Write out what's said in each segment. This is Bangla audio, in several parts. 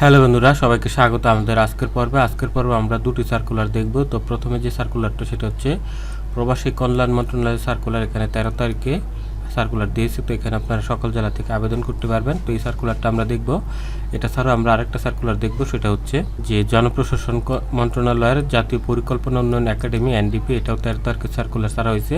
হ্যালো বন্ধুরা, সবাইকে স্বাগত। আমাদের আজকের পর্বে আজকের পর্বে আমরা দুটি সার্কুলার দেখব। তো প্রথমে যে সার্কুলারটা সেটা হচ্ছে প্রবাসী কল্যাণ মন্ত্রণালয়ের সার্কুলার এখানে তেরো তারিখে সার্কুলার দিয়েছে। তো এখানে আপনারা সকল জেলা থেকে আবেদন করতে পারবেন। তো এই সার্কুলারটা আমরা দেখব। এটা ছাড়াও আমরা আরেকটা সার্কুলার দেখব, সেটা হচ্ছে যে জনপ্রশাসন মন্ত্রণালয়ের জাতীয় পরিকল্পনা উন্নয়ন একাডেমি, এনডিপি, এটাও তেরো তারিখে সার্কুলার ছাড়া হয়েছে।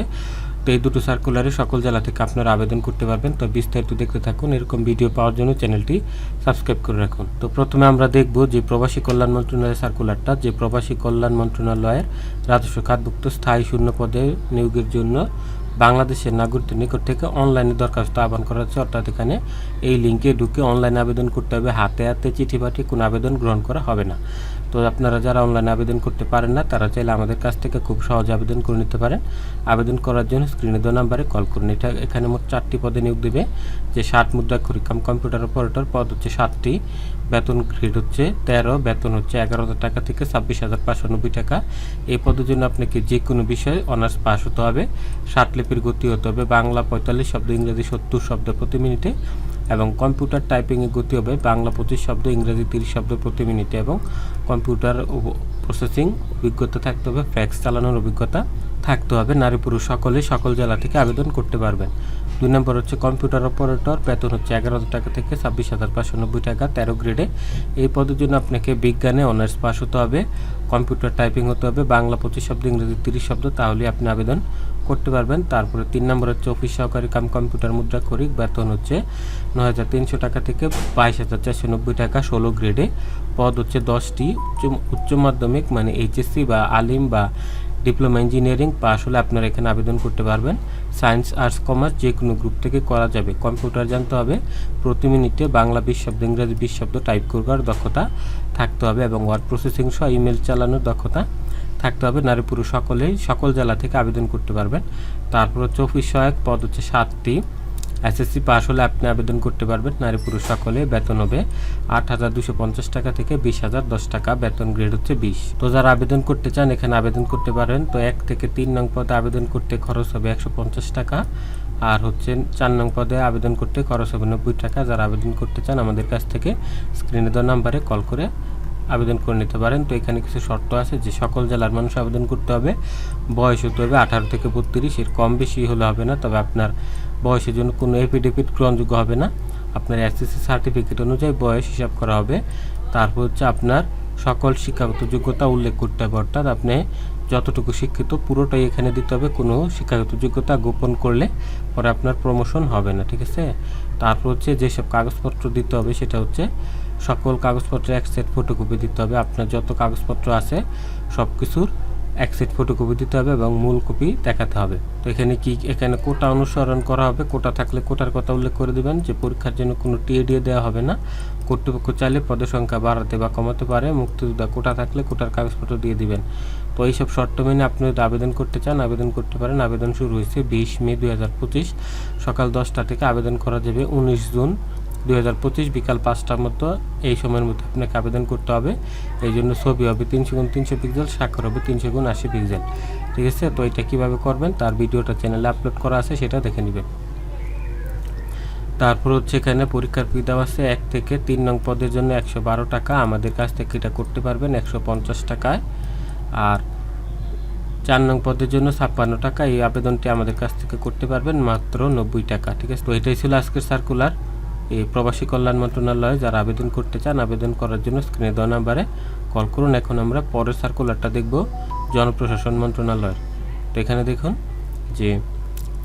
তো এই দুটো সার্কুলারে সকল জেলা থেকে আপনারা আবেদন করতে পারবেন। তো বিস্তারিত দেখতে থাকুন, এরকম ভিডিও পাওয়ার জন্য চ্যানেলটি সাবস্ক্রাইব করে রাখুন। তো প্রথমে আমরা দেখব যে প্রবাসী কল্যাণ মন্ত্রণালয়ের সার্কুলারটা যে প্রবাসী কল্যাণ মন্ত্রণালয়ের রাজস্ব খাতভুক্ত স্থায়ী শূন্য পদে নিয়োগের জন্য বাংলাদেশের নাগরিকদের নিকট থেকে অনলাইনে দরখাস্ত আহ্বান করা হচ্ছে। অর্থাৎ এখানে এই লিঙ্কে ঢুকে অনলাইনে আবেদন করতে হবে। হাতে হাতে চিঠি পাঠিয়ে কোনো আবেদন গ্রহণ করা হবে না। তো আপনারা যারা অনলাইনে আবেদন করতে পারেন না, তারা চাইলে আমাদের কাছ থেকে খুব সহজে আবেদন করে নিতে পারেন। আবেদন করার জন্য স্ক্রিনে দেওয়া নাম্বারে কল করুন। এটা এখানে মোট চারটি পদে নিয়োগ দেবে। যে ষাট মুদ্রা কাম কম্পিউটার অপারেটর পদ হচ্ছে সাতটি, বেতন গ্রেড হচ্ছে তেরো, বেতন হচ্ছে এগারো হাজার টাকা থেকে ছাব্বিশ হাজার পাঁচশো নব্বই টাকা। এই পদের জন্য আপনাকে যে কোনো বিষয়ে অনার্স পাস হতে হবে। ষাট লিপির গতি হতে হবে, বাংলা পঁয়তাল্লিশ শব্দ, ইংরেজি সত্তর শব্দ প্রতি মিনিটে। এবং কম্পিউটার টাইপিংয়ের গতি হবে বাংলা পঁচিশ শব্দ, ইংরেজি তিরিশ শব্দ প্রতি মিনিটে এবং কম্পিউটার প্রসেসিং অভিজ্ঞতা থাকতে হবে ফ্যাক্স চালানোর অভিজ্ঞতা থাকতে হবে। নারী পুরুষ সকলে সকল জেলা থেকে আবেদন করতে পারবেন। দুই নম্বর হচ্ছে কম্পিউটার অপারেটর বেতন হচ্ছে এগারো হাজার টাকা থেকে ছাব্বিশ হাজার পাঁচশো নব্বই টাকা, তেরো গ্রেডে এই পদের জন্য আপনাকে বিজ্ঞানে অনার্স পাস হতে হবে কম্পিউটার টাইপিং হতে হবে, বাংলা পঁচিশ শব্দ, ইংরেজি তিরিশ শব্দ, তাহলে আপনি আবেদন করতে পারবেন। তারপরে তিন নম্বর হচ্ছে অফিস সহকারী কাম কম্পিউটার মুদ্রা করিক, বেতন হচ্ছে ন হাজার তিনশো টাকা থেকে বাইশ হাজার চারশো নব্বই টাকা, ষোলো গ্রেডে পদ হচ্ছে দশটি, উচ্চ উচ্চ মাধ্যমিক মানে এইচএসসি বা আলিম বা ডিপ্লোমা ইঞ্জিনিয়ারিং পাশ হলে আপনারা এখানে আবেদন করতে পারবেন। সায়েন্স, আর্টস, কমার্স যে কোনো গ্রুপ থেকে করা যাবে। কম্পিউটার জানতে হবে, প্রতি মিনিটে বাংলা বিশ শব্দ, ইংরেজি বিশ শব্দ টাইপ করবার দক্ষতা থাকতে হবে এবং ওয়ার্ড প্রসেসিং সহ ইমেল চালানোর দক্ষতা থাকতে হবে। নারী পুরুষ সকলেই সকল জেলা থেকে আবেদন করতে পারবেন। তারপর হচ্ছে অফিস সহায়ক পদ হচ্ছে সাতটি। এসএসসি পাস হলে আপনি আবেদন করতে পারবেন, নারী পুরুষ সকলে বেতন হবে আট হাজার দুশো পঞ্চাশ টাকা থেকে বিশ হাজার দশ টাকা, বেতন গ্রেড হচ্ছে বিশ। তো যারা আবেদন করতে চান, এখানে আবেদন করতে পারেন। তো এক থেকে তিন নং পদে আবেদন করতে খরচ হবে একশো পঞ্চাশ টাকা। আর হচ্ছে চার নং পদে আবেদন করতে খরচ হবে নব্বই টাকা। যারা আবেদন করতে চান, আমাদের কাছ থেকে স্ক্রিনে দেওয়া নাম্বারে কল করে আবেদন করে নিতে পারেন। তো এখানে কিছু শর্ত আছে যে সকল জেলার মানুষ আবেদন করতে হবে। বয়স হতে হবে আঠারো থেকে বত্রিশ, এর কম বেশি হলে হবে না, তবে আপনার বয়সের জন্য কোনো এফিডেভিট গ্রহণযোগ্য হবে না। আপনার এসএসসি সার্টিফিকেট অনুযায়ী বয়স হিসাব করা হবে। তারপর হচ্ছে আপনার সকল শিক্ষাগত যোগ্যতা উল্লেখ করতে হবে, অর্থাৎ আপনি যতটুকু শিক্ষিত পুরোটাই এখানে দিতে হবে। কোনো শিক্ষাগত যোগ্যতা গোপন করলে পরে আপনার প্রমোশন হবে না, ঠিক আছে? তারপর হচ্ছে যেসব কাগজপত্র দিতে হবে সেটা হচ্ছে সকল কাগজপত্রের এক সেট ফটোকপি দিতে হবে। আপনার যত কাগজপত্র আছে সব কিছুর এক সেট ফটোকপি দিতে হবে এবং মূল কপি দেখাতে হবে। তো এখানে কি, এখানে কোটা অনুসরণ করা হবে। কোটা থাকলে কোটার কথা উল্লেখ করে দেবেন যে পরীক্ষার জন্য কোনো টিএডিএ দেওয়া হবে না। কর্তৃপক্ষ চাইলে পদের সংখ্যা বাড়াতে বা কমাতে পারে। মুক্তিযোদ্ধা কোটা থাকলে কোটার কাগজপত্র দিয়ে দিবেন। তো এইসব শর্ত মেনে আপনি যদি আবেদন করতে চান, আবেদন করতে পারেন। আবেদন শুরু হয়েছে বিশ মে দুই হাজার পঁচিশ। সকাল দশটা থেকে আবেদন করা যাবে উনিশ জুন দুই হাজার পঁচিশ বিকাল পাঁচটার মতো এই সময়ের মধ্যে আপনাকে আবেদন করতে হবে। এই জন্য ছবি হবে তিনশো গুণ তিনশো পিক্সেল স্বাক্ষর হবে তিনশো গুণ আশি পিক্সেল ঠিক আছে? তো এটা কীভাবে করবেন? তার ভিডিওটা চ্যানেলে আপলোড করা আছে, সেটা দেখে নেবেন। তারপর হচ্ছে এখানে পরীক্ষার ফি দেওয়া আছে এক থেকে তিন নং পদের জন্য একশো বারো টাকা। আমাদের কাছ থেকে এটা করতে পারবেন একশো পঞ্চাশ টাকায়। আর চার নং পদের জন্য ছাপ্পান্ন টাকা। এই আবেদনটি আমাদের কাছ থেকে করতে পারবেন মাত্র নব্বই টাকা। ঠিক আছে? তো এটাই ছিল আজকের সার্কুলার এই প্রবাসী কল্যাণ মন্ত্রণালয়ে যারা আবেদন করতে চান, আবেদন করার জন্য স্ক্রিনে দেওয়া নাম্বারে কল করুন। এখন আমরা পরের সার্কুলারটা দেখব, জনপ্রশাসন মন্ত্রণালয়ের। তো এখানে দেখুন যে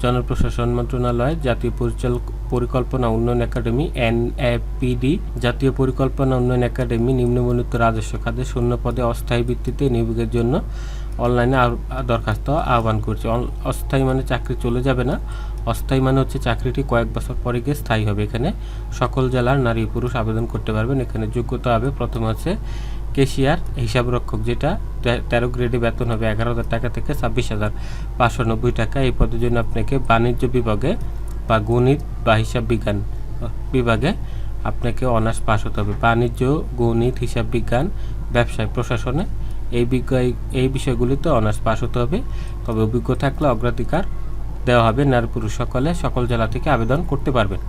জনপ্রশাসন মন্ত্রণালয়, জাতীয় পরিচাল, পরিকল্পনা উন্নয়ন একাডেমি, এনএপিডি, জাতীয় পরিকল্পনা উন্নয়ন একাডেমি নিম্নবর্ণিত রাজস্ব খাতে শূন্য পদে অস্থায়ী ভিত্তিতে নিয়োগের জন্য অনলাইনে দরখাস্ত আহ্বান করছে। অস্থায়ী মানে চাকরি চলে যাবে না। অস্থায়ী মানে হচ্ছে চাকরিটি কয়েক বছর পরে গিয়ে স্থায়ী হবে। এখানে সকল জেলার নারী পুরুষ আবেদন করতে পারবেন। এখানে যোগ্যতা হবে প্রথমে হচ্ছে কেশিয়ার হিসাব রক্ষক যেটা তেরো গ্রেডে বেতন হবে এগারো হাজার টাকা থেকে ছাব্বিশ হাজার পাঁচশো নব্বই টাকা। এই পদের জন্য আপনাকে বাণিজ্য বিভাগে বা গণিত বা হিসাব বিজ্ঞান বিভাগে আপনাকে অনার্স পাস হতে হবে। বাণিজ্য, গণিত, হিসাব বিজ্ঞান, ব্যবসায়, প্রশাসনে এই বিজ্ঞায়, এই বিষয়গুলিতে অনার্স পাস হতে হবে। তবে অভিজ্ঞ থাকলে অগ্রাধিকার দেওয়া হবে। নারী পুরুষ সকলে সকল জেলা থেকে আবেদন করতে পারবেন।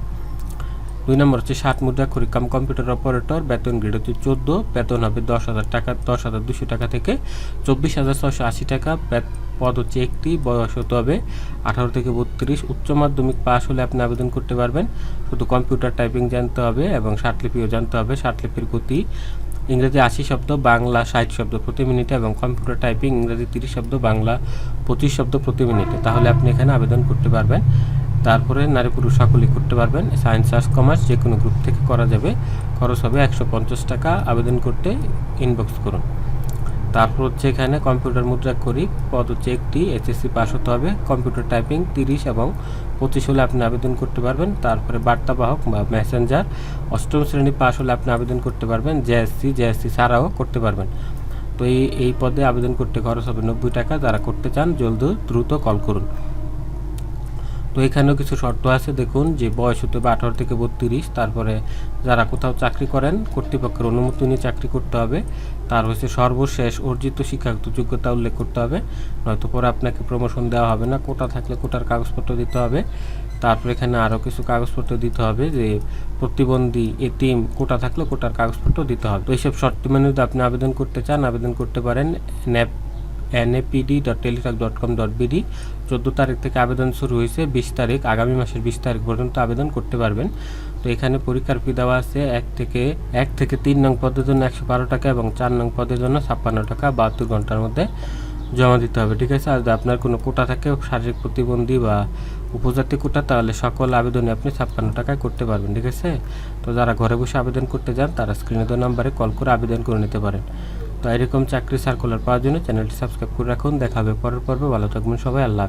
দুই নম্বর হচ্ছে ষাট মুদ্রা খরিকাম কম্পিউটার অপারেটর, বেতন গ্রেড হচ্ছে চোদ্দ, বেতন হবে দশ হাজার টাকা, দশ হাজার দুশো টাকা থেকে চব্বিশ হাজার ছশো আশি টাকা পদ হচ্ছে একটি, বয়স হতে হবে আঠারো থেকে বত্রিশ, উচ্চ মাধ্যমিক পাশ হলে আপনি আবেদন করতে পারবেন। শুধু কম্পিউটার টাইপিং জানতে হবে এবং ষাটলিপিও জানতে হবে, ষাটলিপির গতি। ইংরেজি আশি শব্দ, বাংলা ষাট শব্দ প্রতি মিনিটে এবং কম্পিউটার টাইপিং ইংরেজি তিরিশ শব্দ, বাংলা পঁচিশ শব্দ প্রতি মিনিটে। তাহলে আপনি এখানে আবেদন করতে পারবেন। তারপরে নারী পুরুষ সকলেই করতে পারবেন। সায়েন্স আর্টস কমার্স যে কোনো গ্রুপ থেকে করা যাবে। খরচ হবে একশো পঞ্চাশ টাকা। আবেদন করতে ইনবক্স করুন। তারপর হচ্ছে এখানে কম্পিউটার মুদ্রা করি। পদ হচ্ছে একটি এসএসসি পাস হতে হবে। কম্পিউটার টাইপিং তিরিশ এবং পঁচিশ হলে আপনি আবেদন করতে পারবেন। তারপরে বার্তাবাহক বা মেসেঞ্জার অষ্টম শ্রেণি পাস হলে আপনি আবেদন করতে পারবেন। জেএসসি জেএসসি ছাড়াও করতে পারবেন। তো এই এই পদে আবেদন করতে খরচ হবে নব্বই টাকা। যারা করতে চান, জলদি, দ্রুত কল করুন। তো এখানেও কিছু শর্ত আছে, দেখুন, যে বয়স হতে হবে আঠারো থেকে বত্রিশ, তারপরে যারা কোথাও চাকরি করেন, কর্তৃপক্ষের অনুমতি নিয়ে চাকরি করতে হবে। তার হচ্ছে সর্বশেষ অর্জিত শিক্ষাগত যোগ্যতা উল্লেখ করতে হবে, নয়তো পরে আপনাকে প্রমোশন দেওয়া হবে না, কোটা থাকলে কোটার কাগজপত্র দিতে হবে। তারপর এখানে আরও কিছু কাগজপত্র দিতে হবে, যে প্রতিবন্ধী এটিএম কোটা থাকলে কোটার কাগজপত্র দিতে হবে। তো এইসব শর্ত মেনে যদি আপনি আবেদন করতে চান, আবেদন করতে পারেন, nap NAPD dot Teletalk dot com dot BD. চোদ্দ তারিখ থেকে আবেদন শুরু হয়েছে, বিশ তারিখ, আগামী মাসের বিশ তারিখ পর্যন্ত আবেদন করতে পারবেন। তো এখানে পরীক্ষার ফি দেওয়া আছে এক থেকে এক থেকে তিন নং পদের জন্য একশো বারো টাকা এবং চার নং পদের জন্য ছাপ্পান্ন টাকা বাহাত্তর ঘণ্টার মধ্যে জমা দিতে হবে, ঠিক আছে? আর আপনার কোনো কোটা থাকে, শারীরিক প্রতিবন্ধী বা উপজাতি কোটা, তাহলে সকল আবেদনে আপনি ছাপ্পান্ন টাকায় করতে পারবেন, ঠিক আছে? তো যারা ঘরে বসে আবেদন করতে যান, তারা স্ক্রিনে দেওয়া নাম্বারে কল করে আবেদন করে নিতে পারেন। তো এরকম চাকরি সার্কুলার পাওয়ার জন্য চ্যানেলটি সাবস্ক্রাইব করে রাখুন। দেখা হবে পরের পর্বে। ভালো থাকবেন সবাই। আল্লাহ।